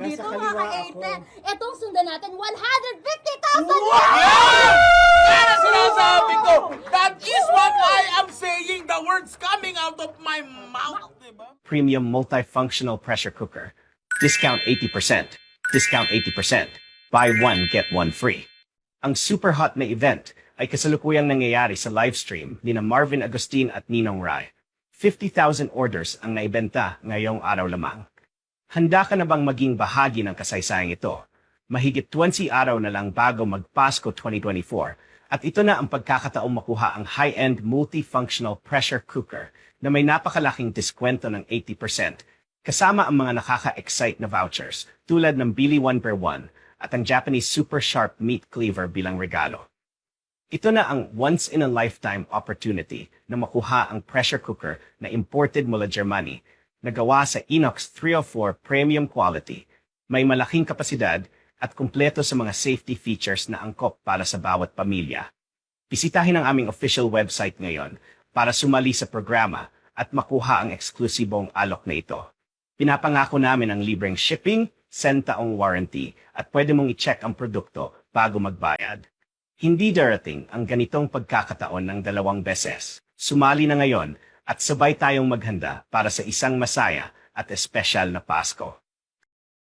dito mga kaliwa ka-810. ako. Etong sundan natin, 150,000 Kaya sinasabi ko, that is what I am saying. The words coming out of my mouth. Diba? Premium Multifunctional Pressure Cooker. Discount 80%. Discount 80%. Buy one, get one free. Ang super hot na event ay kasalukuyang nangyayari sa livestream ni na Marvin Agustin at Ninong Rai. 50,000 orders ang naibenta ngayong araw lamang. Handa ka na bang maging bahagi ng kasaysayang ito? Mahigit 20 araw na lang bago mag-Pasko 2024 at ito na ang pagkakataong makuha ang high-end multifunctional pressure cooker na may napakalaking diskwento ng 80% kasama ang mga nakaka-excite na vouchers tulad ng Bili 1 per 1 at ang Japanese Super Sharp Meat Cleaver bilang regalo. Ito na ang once-in-a-lifetime opportunity na makuha ang pressure cooker na imported mula Germany na gawa sa Inox 304 premium quality, may malaking kapasidad at kumpleto sa mga safety features na angkop para sa bawat pamilya. Bisitahin ang aming official website ngayon para sumali sa programa at makuha ang eksklusibong alok na ito. Pinapangako namin ang libreng shipping, sentaong warranty at pwede mong i-check ang produkto bago magbayad. Hindi darating ang ganitong pagkakataon ng dalawang beses. Sumali na ngayon at sabay tayong maghanda para sa isang masaya at espesyal na Pasko.